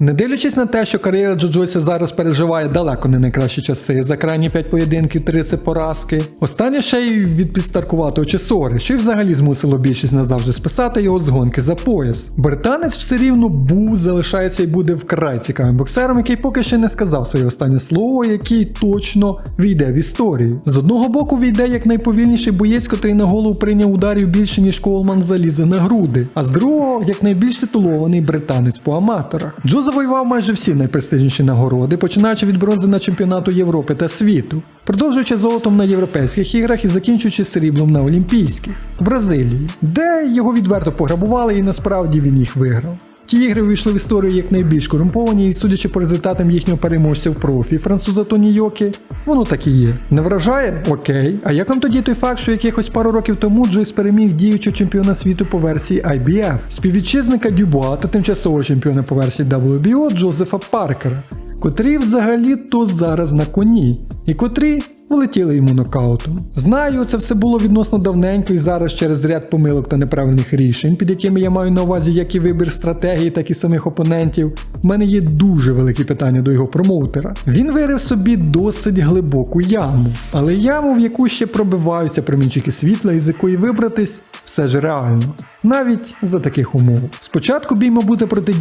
Не дивлячись на те, що кар'єра Джо зараз переживає далеко не найкращі часи, за крайні 5 поєдинків 30 поразки. Останнє ще й від підстаркуватого Чесори, що й взагалі змусило більшість назавжди списати його з гонки за пояс. Британець все рівно був, залишається і буде вкрай цікавим боксером, який поки ще не сказав своє останнє слово, який точно війде в історію. З одного боку війде як найповільніший боєць, котрий на голову прийняв ударів більше, ніж Колман залізе на груди, а з другого як найбільш титулований британець по аматорах. Джо завоював майже всі найпрестижніші нагороди, починаючи від бронзи на чемпіонату Європи та світу, продовжуючи золотом на європейських іграх і закінчуючи сріблом на Олімпійських в Бразилії, де його відверто пограбували і насправді він їх виграв. Ті ігри вийшли в історію як найбільш корумповані, і судячи по результатам їхнього переможця в профі француза Тоні Йокі, воно так і є. Не вражає? Окей. А як вам тоді той факт, що якихось пару років тому Джойс переміг діючого чемпіона світу по версії IBF, співвітчизника Дюбуа та тимчасового чемпіона по версії WBO Джозефа Паркера, котрі взагалі то зараз на коні, і котрі влетіли йому нокаутом. Знаю, це все було відносно давненько і зараз через ряд помилок та неправильних рішень, під якими я маю на увазі як і вибір стратегії, так і самих опонентів. У мене є дуже великі питання до його промоутера. Він вирив собі досить глибоку яму, але яму, в яку ще пробиваються промінчики світла, із якої вибратись все ж реально. Навіть за таких умов. Спочатку бій мав бути проти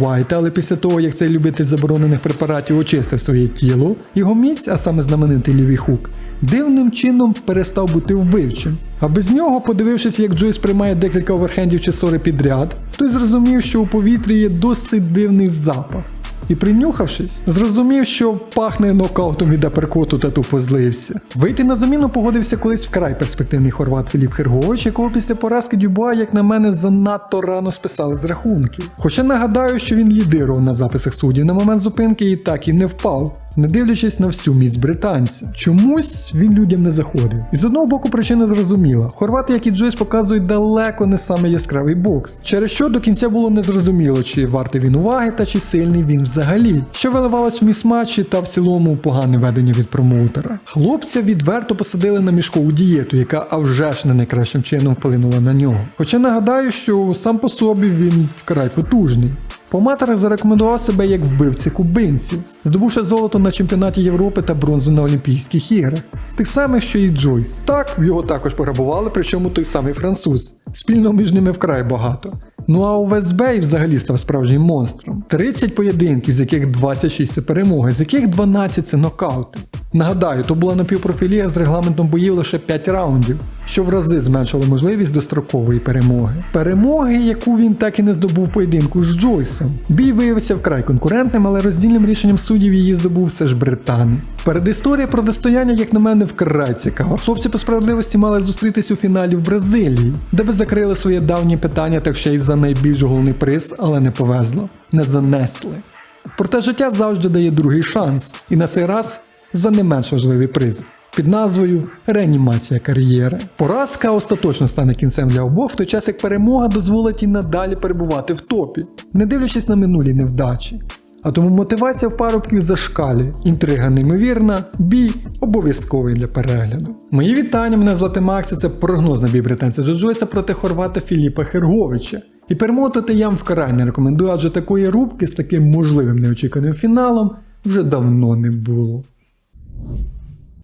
Вайта, але після того, як цей любитель заборонених препаратів очистив своє тіло, його міць, а саме знаменитий лівий хук, дивним чином перестав бути вбивчим. А без нього, подивившись, як Джойс приймає декілька оверхендів чи сори підряд, той зрозумів, що у повітрі є досить дивний запах. І принюхавшись, зрозумів, що пахне нокаутом від аперкоту та тупо злився. Вийти на заміну погодився колись вкрай перспективний хорват Філіп Хергович, якого після поразки Дюбуа, як на мене, занадто рано списали з рахунків. Хоча нагадаю, що він лідирував на записах суддів на момент зупинки і так і не впав, не дивлячись на всю міць британця. Чомусь він людям не заходив. І з одного боку причина зрозуміла. Хорвати, як і Джойс, показують далеко не саме яскравий бокс, через що до кінця було незрозуміло, чи вартий він уваги та чи сильний він взагалі, що виливалось в міс-матчі та в цілому погане ведення від промоутера. Хлопця відверто посадили на мішкову дієту, яка а вже ж не найкращим чином вплинула на нього. Хоча нагадаю, що сам по собі він вкрай потужний. Поматер зарекомендував себе як вбивці кубинців, здобувши золото на чемпіонаті Європи та бронзу на Олімпійських іграх. Тих самих, що і Джойс. Так, його також пограбували, причому той самий француз. Спільно між ними вкрай багато. Ну а у Вестбей взагалі став справжнім монстром. 30 поєдинків, з яких 26 це перемоги, з яких 12 це нокаути. Нагадаю, то була напівпрофілія з регламентом боїв лише 5 раундів, що в рази зменшило можливість дострокової перемоги. Перемоги, яку він так і не здобув поєдинку з Джойсом. Бій виявився вкрай конкурентним, але роздільним рішенням суддів її здобув все ж британець. Передісторія протистояння, як на мене, вкрай цікава. Хлопці по справедливості мали зустрітись у фіналі в Бразилії, де би закрили своє давнє питання, так ще й за найбільш головний приз, але не повезло, не занесли. Проте життя завжди дає другий шанс, і на цей раз за не менш важливий приз. Під назвою Реанімація кар'єри. Поразка остаточно стане кінцем для обох, в той час як перемога дозволить і надалі перебувати в топі, не дивлячись на минулі невдачі. А тому мотивація в парубків зашкалює, інтрига неймовірна, бій обов'язковий для перегляду. Мої вітання, мене звати Макс, і це прогноз на бій британця Джо Джойса проти хорвата Філіпа Херговича. І перемотати я вам вкрай не рекомендую, адже такої рубки з таким можливим неочіканим фіналом вже давно не було.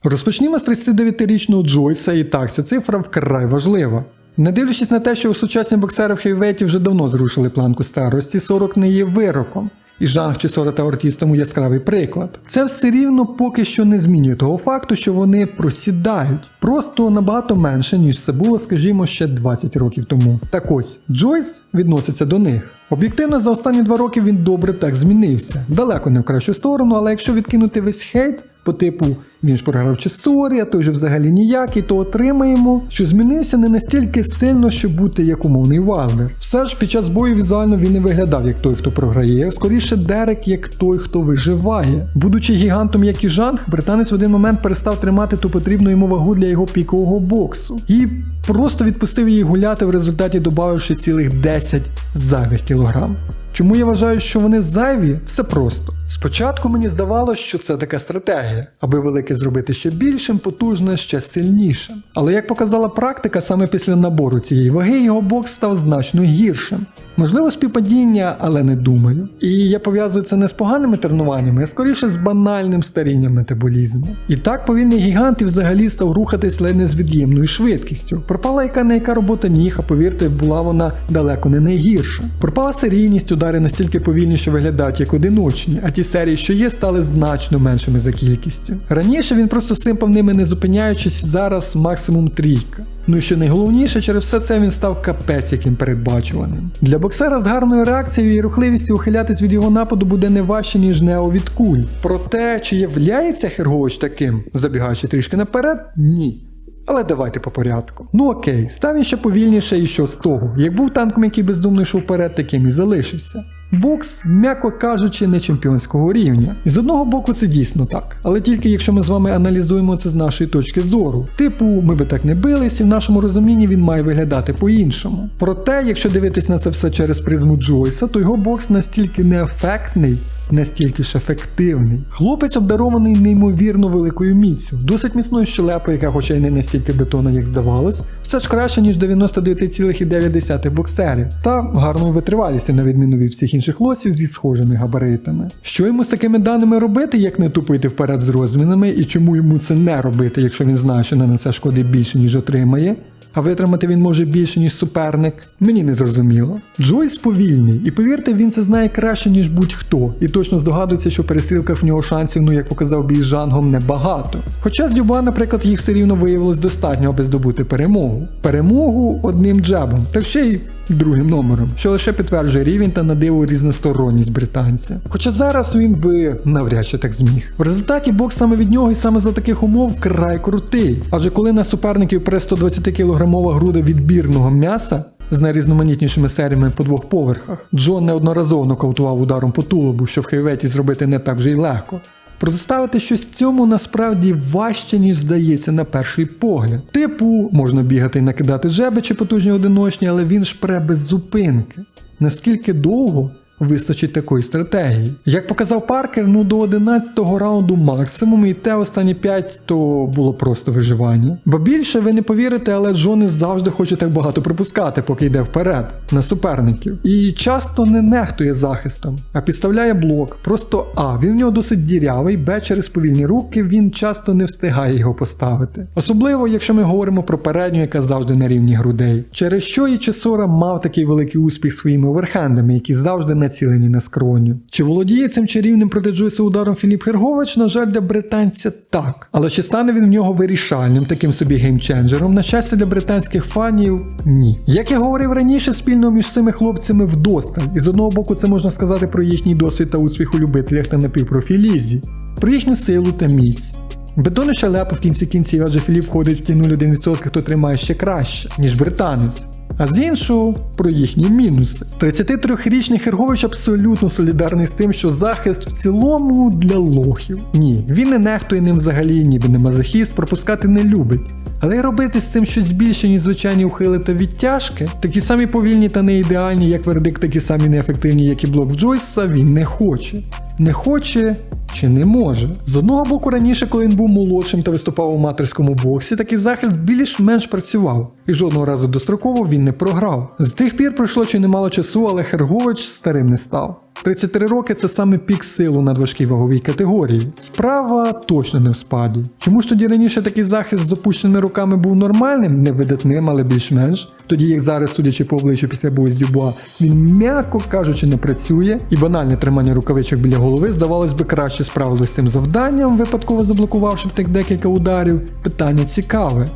Розпочнімо з 39-річного Джойса, і так, ця цифра вкрай важлива. Не дивлячись на те, що у сучасні боксери в хейвейті вже давно зрушили планку старості, 40 не є вироком. І Жанг чи та Ортіс тому яскравий приклад. Це все рівно поки що не змінює того факту, що вони просідають. Просто набагато менше, ніж це було, скажімо, ще 20 років тому. Так ось, Джойс відноситься до них. Об'єктивно, за останні два роки він добре так змінився. Далеко не в кращу сторону, але якщо відкинути весь хейт, по типу він ж програв Чесорі, а той же взагалі ніякий, то отримаємо, що змінився не настільки сильно, щоб бути як умовний Вайлдер. Все ж під час бою візуально він не виглядав як той, хто програє, скоріше Дерек як той, хто виживає. Будучи гігантом, як і Жанг, британець в один момент перестав тримати ту потрібну йому вагу для його пікового боксу. І просто відпустив її гуляти в результаті додавши цілих 10 зайвих кілограм. Чому я вважаю, що вони зайві? Все просто. Спочатку мені здавалося, що це така стратегія, аби велике зробити ще більшим, потужне, ще сильнішим. Але як показала практика, саме після набору цієї ваги його бокс став значно гіршим. Можливо, співпадіння, але не думаю. І я пов'язую це не з поганими тренуваннями, а скоріше з банальним старінням метаболізму. І так повільний гігант і взагалі став рухатись ледь не з від'ємною швидкістю. Пропала яка не яка робота ніг, а повірте, була вона далеко не найгірша. Пропала серійність, удари настільки повільні, що виглядають як одиночні, а ті серії, що є, стали значно меншими за кількістю. Раніше він просто симпав ними не зупиняючись, зараз максимум трійка. Ну і що найголовніше, через все це він став капець яким передбачуваним. Для боксера з гарною реакцією і рухливістю ухилятись від його нападу буде не важче, ніж Нео від куль. Проте, чи являється Хергович таким, забігаючи трішки наперед, ні. Але давайте по порядку. Ну окей, став він ще повільніше і що з того. Як був танком, який бездумно йшов вперед, таким і залишився. Бокс, м'яко кажучи, не чемпіонського рівня. З одного боку це дійсно так, але тільки якщо ми з вами аналізуємо це з нашої точки зору. Типу, ми би так не бились, і в нашому розумінні він має виглядати по-іншому. Проте, якщо дивитись на це все через призму Джойса, то його бокс настільки неефектний, настільки ж ефективний. Хлопець обдарований неймовірно великою міцю, досить міцною щелепою, яка хоча й не настільки бетонна, як здавалось, все ж краще, ніж 99,9 боксерів, та гарною витривалістю, на відміну від всіх інших лосів зі схожими габаритами. Що йому з такими даними робити, як не тупити вперед з розмінами, і чому йому це не робити, якщо він знає, що нанесе шкоди більше, ніж отримає? А витримати він може більше, ніж суперник. Мені не зрозуміло. Джойс повільний, і повірте, він це знає краще, ніж будь-хто, і точно здогадується, що в перестрілках в нього шансів, ну як показав бій з жангом, небагато. Хоча з Дюба, наприклад, їх все рівно виявилось достатньо, аби здобути перемогу. Перемогу одним джебом, та ще й другим номером, що лише підтверджує рівень та на диво різносторонність британця. Хоча зараз він би навряд чи так зміг. В результаті бокс саме від нього і саме за таких умов край крутий. Адже коли на суперників при 120 кілограмова груда відбірного м'яса. З найрізноманітнішими серіями по двох поверхах. Джон неодноразово нокаутував ударом по тулубу, що в хейветі зробити не так вже й легко. Протиставити щось цьому насправді важче, ніж здається на перший погляд. Типу, можна бігати і накидати жеби чи потужні одиночні, але він ж пре без зупинки. Наскільки довго вистачить такої стратегії? Як показав Паркер, ну до 11-го раунду максимум, і те останні 5 то було просто виживання. Бо більше ви не повірите, але Джон не завжди хоче так багато пропускати, поки йде вперед на суперників. І часто не нехтує захистом, а підставляє блок. Просто А, він в нього досить дірявий, Б, через повільні руки він часто не встигає його поставити. Особливо, якщо ми говоримо про передню, яка завжди на рівні грудей. Через що і Чесора мав такий великий успіх своїми оверхендами, які завжди націлені на скроню. Чи володіє цим чарівним проти Джойса ударом Філіп Хергович? На жаль, для британця так. Але чи стане він в нього вирішальним, таким собі геймченджером? На щастя, для британських фанів ні. Як я говорив раніше, спільно між цими хлопцями вдосталь. І з одного боку, це можна сказати про їхній досвід та успіх у любителях та напівпрофілізі, про їхню силу та міць. Бетони шалепа в кінці кінців, адже Філіп входить в ті 0,1%, хто тримає ще краще, ніж британець. А з іншого про їхні мінуси. 33-річний Хергович абсолютно солідарний з тим, що захист в цілому для лохів. Ні, він не нехтує ним взагалі, ніби не мазохіст, пропускати не любить. Але й робити з цим щось більше, ніж звичайні ухили та відтяжки, такі самі повільні та не ідеальні, як вердикт, такі самі неефективні, як і блок в Джойса, він не хоче. Не хоче чи не може. З одного боку, раніше, коли він був молодшим та виступав у матерському боксі, такий захист більш-менш працював, і жодного разу достроково він не програв. З тих пір пройшло чи немало часу, але Хергович старим не став. 33 роки це саме пік силу на важкій ваговій категорії. Справа точно не в спаді. Чому ж тоді раніше такий захист з опущеними руками був нормальним, не видатним, але більш-менш? Тоді як зараз, судячи по обличчю після бою з Дюбуа, він, м'яко кажучи, не працює, і банальне тримання рукавичок біля голови, здавалось би, краще справилось з цим завданням, випадково заблокувавши так декілька ударів. Питання цікаве.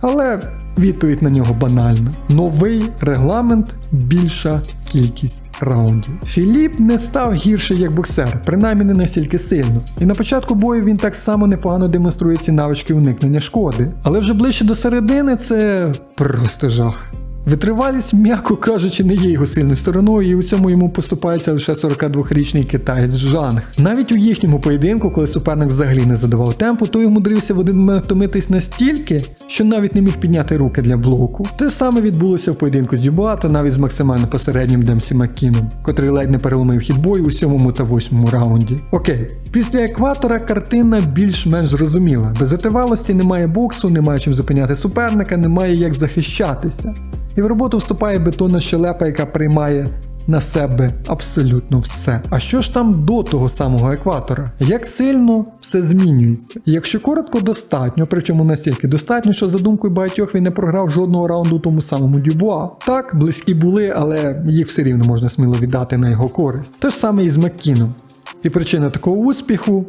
Але відповідь на нього банальна: новий регламент, більша кількість раундів. Філіп не став гірше як боксер, принаймні не настільки сильно. І на початку бою він так само непогано демонструє ці навички уникнення шкоди. Але вже ближче до середини це просто жах. Витривалість, м'яко кажучи, не є його сильною стороною, і у цьому йому поступається лише 42-річний китаєць Жанг. Навіть у їхньому поєдинку, коли суперник взагалі не задавав темпу, той умудрився в один момент втомитись настільки, що навіть не міг підняти руки для блоку. Те саме відбулося в поєдинку з Дюбуа та навіть з максимально посереднім Демсі Маккіном, котрий ледь не переломив хід бою у сьомому та восьмому раунді. Окей, після екватора картина більш-менш зрозуміла. Без витривалості немає боксу, немає чим зупиняти суперника, немає як захищатися. І в роботу вступає бетонна щелепа, яка приймає на себе абсолютно все. А що ж там до того самого екватора? Як сильно все змінюється? Якщо коротко, достатньо, причому настільки достатньо, що за думкою багатьох він не програв жодного раунду тому самому Дюбуа. Так, близькі були, але їх все рівно можна сміло віддати на його користь. Те ж саме і з Маккіном. І причина такого успіху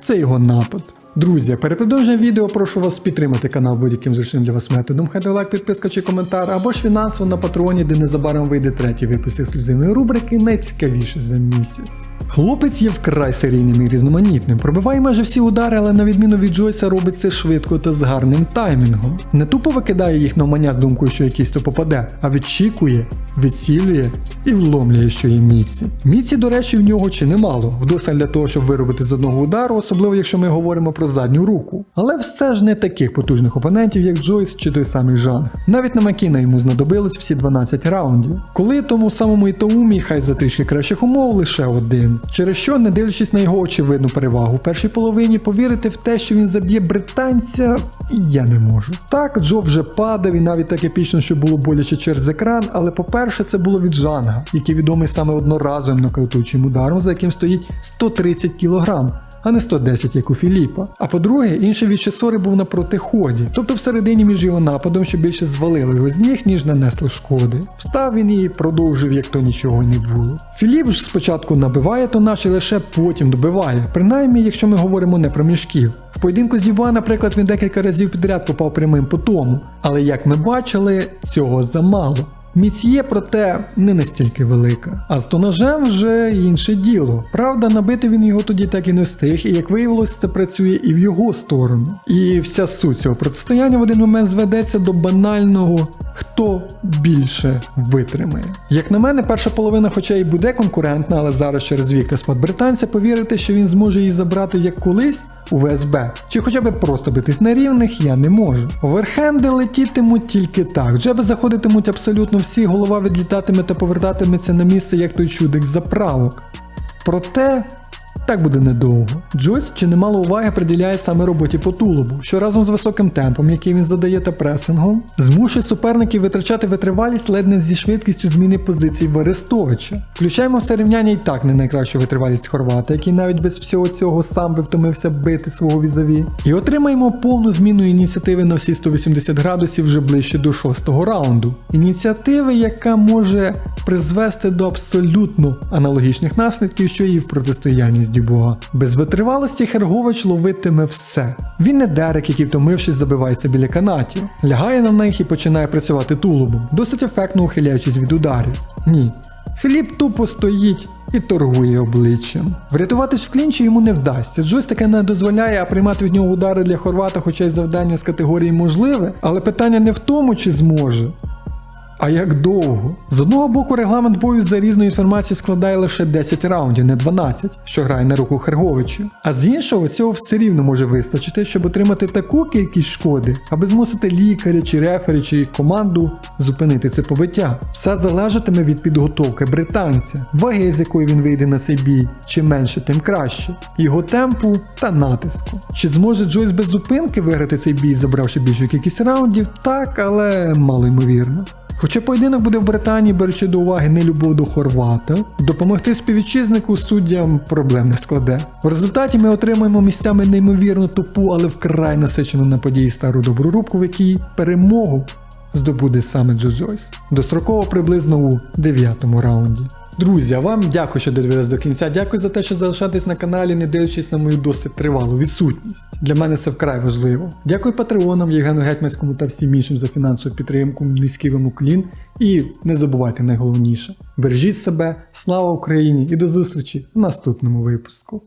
це його напад. Друзі, перед продовженням відео прошу вас підтримати канал будь-яким зручним для вас методом. Хай лайк, підписка чи коментар, або ж фінансово на патреоні, де незабаром вийде третій випуск ексклюзивної рубрики найцікавіше за місяць. Хлопець є вкрай серійним і різноманітним, пробиває майже всі удари, але на відміну від Джойса робить це швидко та з гарним таймінгом. Не тупо викидає їх навмання з думкою, що якийсь то попаде, а відчікує, відсілює і вломлює, що є міці. Міці, до речі, в нього чи немало, вдосталь для того, щоб виробити з одного удару, особливо якщо ми говоримо про задню руку. Але все ж не таких потужних опонентів, як Джойс чи той самий Жанг. Навіть на Макіна йому знадобилось всі 12 раундів. Коли тому самому Ітаумі, хай за трішки кращих умов, лише один. Через що, не дивлячись на його очевидну перевагу в першій половині, повірити в те, що він заб'є британця, я не можу. Так, Джо вже падав і навіть так епічно, що було боляче через екран, але по-перше, це було від Жанга, який відомий саме одноразовим нокаутуючим ударом, за яким стоїть 130 кг. А не 110, як у Філіпа. А по-друге, інший від Чесори був на протиході, тобто всередині між його нападом, що більше звалило його з ніг, ніж нанесли шкоди. Встав він і продовжив, як то нічого не було. Філіп ж спочатку набиває тонаж і лише потім добиває, принаймні, якщо ми говоримо не про мішків. В поєдинку з Дюба, наприклад, він декілька разів підряд попав прямим по тому, але як ми бачили, цього замало. Міць є, проте не настільки велика. А з тонажем вже інше діло. Правда, набити він його тоді так і не встиг, і як виявилось, це працює і в його сторону. І вся суть цього протистояння в один момент зведеться до банального хто більше витримає. Як на мене, перша половина, хоча й буде конкурентна, але зараз через вікна спад британця повірити, що він зможе її забрати як колись у ВСБ, чи хоча б просто битись на рівних, я не можу. Оверхенди летітимуть тільки так, джеби заходитимуть абсолютно всі, голова відлітатиме та повертатиметься на місце, як той чудик заправок. Проте. Так буде недовго. Джойс чи немало уваги приділяє саме роботі по тулубу, що разом з високим темпом, який він задає та пресингом, змушує суперників витрачати витривалість ледь не зі швидкістю зміни позицій в. Включаємо в це рівняння і так не найкращу витривалість Хорвата, який навіть без всього цього сам би втомився бити свого візаві. І отримаємо повну зміну ініціативи на всі 180 градусів вже ближче до шостого раунду. Ініціативи, яка може призвести до абсолютно аналогічних наслідків, що і в протистоянні з Дюбуа. Без витривалості Хергович ловитиме все. Він не дерек, який втомившись, забивається біля канатів, лягає на них і починає працювати тулубом, досить ефектно ухиляючись від ударів. Ні. Філіп тупо стоїть і торгує обличчям. Врятуватись в клінчі йому не вдасться. Джойс таке не дозволяє, а приймати від нього удари для Хорвата, хоча й завдання з категорії можливе, але питання не в тому, чи зможе. А як довго? З одного боку, регламент бою за різну інформацію складає лише 10 раундів, не 12, що грає на руку Херговичу. А з іншого, цього все рівно може вистачити, щоб отримати таку кількість шкоди, аби змусити лікаря чи рефері чи команду зупинити це побиття. Все залежатиме від підготовки британця, ваги, з якої він вийде на цей бій, чим менше, тим краще, його темпу та натиску. Чи зможе Джойс без зупинки виграти цей бій, забравши більшу кількість раундів? Так, але мало ймовірно. Хоча поєдинок буде в Британії, беручи до уваги нелюбов до Хорвата, допомогти співвітчизнику суддям проблем не складе. В результаті ми отримаємо місцями неймовірно тупу, але вкрай насичену на події стару добру рубку, в якій перемогу здобуде саме Джо Джойс. Достроково приблизно у 9 раунді. Друзі, вам дякую, що дивились до кінця. Дякую за те, що залишаєтесь на каналі, не дивлячись на мою досить тривалу відсутність. Для мене це вкрай важливо. Дякую патреонам, Євгену Гетьманському та всім іншим за фінансову підтримку, низький вам уклін. І не забувайте найголовніше. Бережіть себе, слава Україні і до зустрічі в наступному випуску.